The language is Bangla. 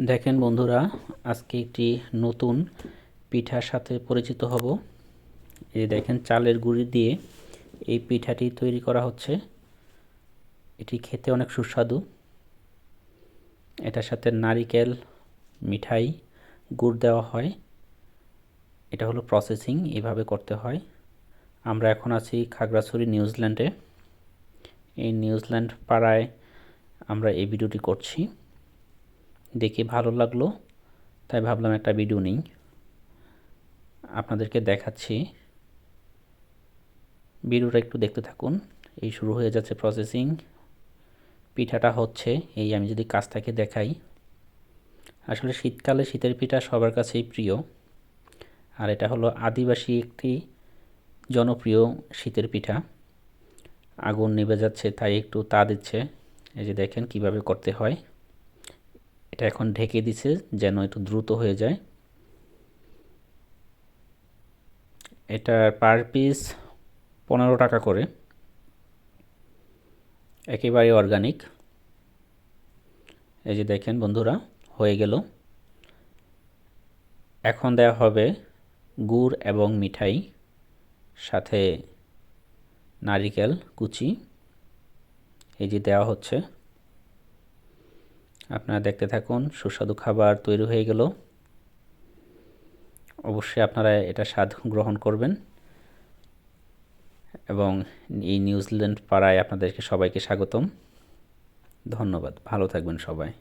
দেখেন বন্ধুরা, আজকে একটি নতুন পিঠার সাথে পরিচিত হব। এই দেখেন, চালের গুঁড়ি দিয়ে এই পিঠাটি তৈরি করা হচ্ছে। এটি খেতে অনেক সুস্বাদু। এটার সাথে নারিকেল, মিঠাই, গুড় দেওয়া হয়। এটা হলো প্রসেসিং এভাবে করতে হয়। আমরা এখন আছি খাগড়াছড়ি, নিউজিল্যান্ডে। এই নিউজিল্যান্ড পাড়ায় আমরা এই ভিডিওটি করছি। দেখে ভালো লাগল, তাই ভাবলাম একটা ভিডিও নিই। আপনাদেরকে দেখাচ্ছি। ভিডিওটা একটু দেখতে থাকুন। এই শুরু হয়ে যাচ্ছে প্রসেসিং পিঠাটা হচ্ছে, এই আমি যদি কাছ থেকে দেখাই। আসলে শীতকালে শীতের পিঠা সবার কাছেই প্রিয়। আর এটা হলো আদিবাসী একটি জনপ্রিয় শীতের পিঠা। আগুন নিভে যাচ্ছে, তাই একটু তা দিচ্ছে। এই যে দেখেন কীভাবে করতে হয়। এটা এখন ঢেকে দিছে যেন একটু দ্রুত হয়ে যায়। এটার পার পিস পনেরো টাকা করে। একেবারে অর্গানিক এই যে দেখেন বন্ধুরা, হয়ে গেল। এখন দেওয়া হবে গুড় এবং মিঠাই, সাথে নারিকেল কুচি। এই যে দেওয়া হচ্ছে। আপনারা দেখতে থাকুন, সুস্বাদু খাবার তৈরি হয়ে গেল। অবশ্যই আপনারা এটা স্বাদ গ্রহণ করবেন। এবং এই নিউজিল্যান্ড পাড়ায় আপনাদেরকে সবাইকে স্বাগতম। ধন্যবাদ, ভালো থাকবেন সবাই।